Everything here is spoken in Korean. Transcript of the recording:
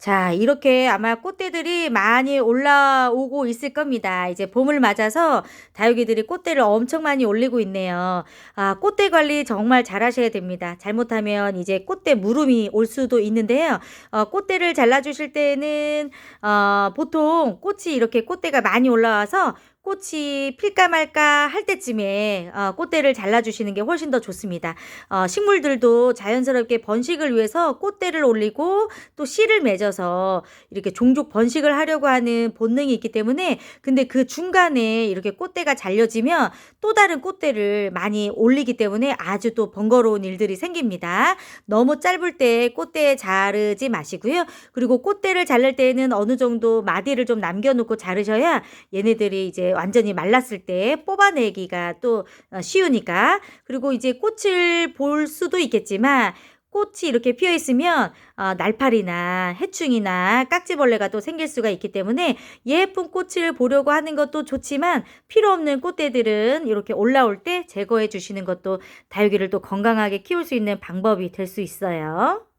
자, 이렇게 아마 꽃대들이 많이 올라오고 있을 겁니다. 이제 봄을 맞아서 다육이들이 꽃대를 엄청 많이 올리고 있네요. 아, 꽃대 관리 정말 잘 하셔야 됩니다. 잘못하면 이제 꽃대 무름이 올 수도 있는데요. 어, 꽃대를 잘라주실 때는, 어, 보통 꽃이 이렇게 꽃대가 많이 올라와서 꽃이 필까 말까 할 때쯤에 어, 꽃대를 잘라주시는 게 훨씬 더 좋습니다. 어, 식물들도 자연스럽게 번식을 위해서 꽃대를 올리고 또 씨를 맺어서 이렇게 종족 번식을 하려고 하는 본능이 있기 때문에 근데 그 중간에 이렇게 꽃대가 잘려지면 또 다른 꽃대를 많이 올리기 때문에 아주 또 번거로운 일들이 생깁니다. 너무 짧을 때 꽃대 자르지 마시고요. 그리고 꽃대를 자를 때는 어느 정도 마디를 좀 남겨놓고 자르셔야 얘네들이 이제 완전히 말랐을 때 뽑아내기가 또 어, 쉬우니까 그리고 이제 꽃을 볼 수도 있겠지만 꽃이 이렇게 피어 있으면 어, 날파리나 해충이나 깍지벌레가 또 생길 수가 있기 때문에 예쁜 꽃을 보려고 하는 것도 좋지만 필요 없는 꽃대들은 이렇게 올라올 때 제거해 주시는 것도 다육이를 또 건강하게 키울 수 있는 방법이 될 수 있어요.